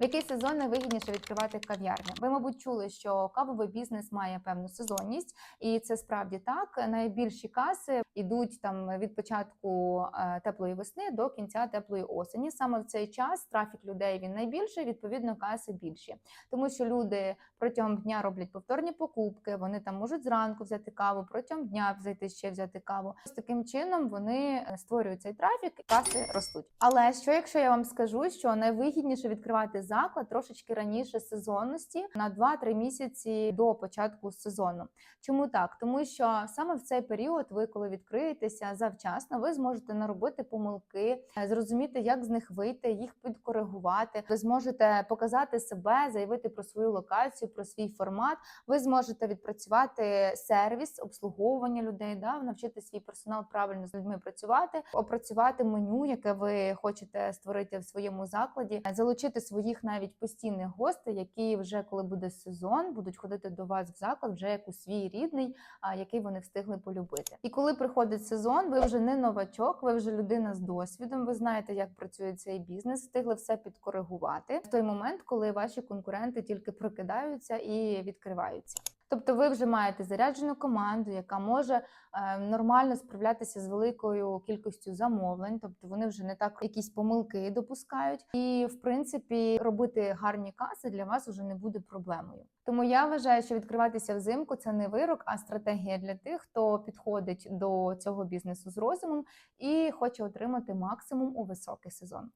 В який сезон найвигідніше відкривати кав'ярню? Ви, мабуть, чули, що кавовий бізнес має певну сезонність, і це справді так. Найбільші каси йдуть там від початку е, теплої весни до кінця теплої осені. Саме в цей час трафік людей він найбільший, відповідно, каси більші, тому що люди протягом дня роблять повторні покупки. Вони там можуть зранку взяти каву, протягом дня зайти ще взяти каву. З таким чином вони е, створюють цей трафік, каси ростуть. Але що якщо я вам скажу, що найвигідніше відкривати заклад трошечки раніше сезонності на 2-3 місяці до початку сезону? Чому так? Тому що саме в цей період, ви коли відкриєтеся завчасно, ви зможете наробити помилки, е, зрозуміти, як з них вийти, їх підкоригувати. Ви зможете показати себе, заявити про свою локацію, про свій формат. Ви зможете відпрацювати сервіс, обслуговування людей, да, навчити свій персонал правильно з людьми працювати, опрацювати меню, яке ви хочете створити в своєму закладі, залучити своїх навіть постійних гостей, які вже коли буде сезон, будуть ходити до вас в заклад вже як у свій рідний, який вони встигли полюбити. І коли приходить сезон, ви вже не новачок, ви вже людина з досвідом. Ви знаєте, як працює цей бізнес, встигли все підкоригувати в той момент, коли ваші конкуренти тільки прокидаються і відкриваються. Тобто ви вже маєте заряджену команду, яка може е, нормально справлятися з великою кількістю замовлень, тобто вони вже не так якісь помилки допускають, і в принципі робити гарні каси для вас вже не буде проблемою. Тому я вважаю, що відкриватися взимку це не вирок, а стратегія для тих, хто підходить до цього бізнесу з розумом і хоче отримати максимум у високий сезон.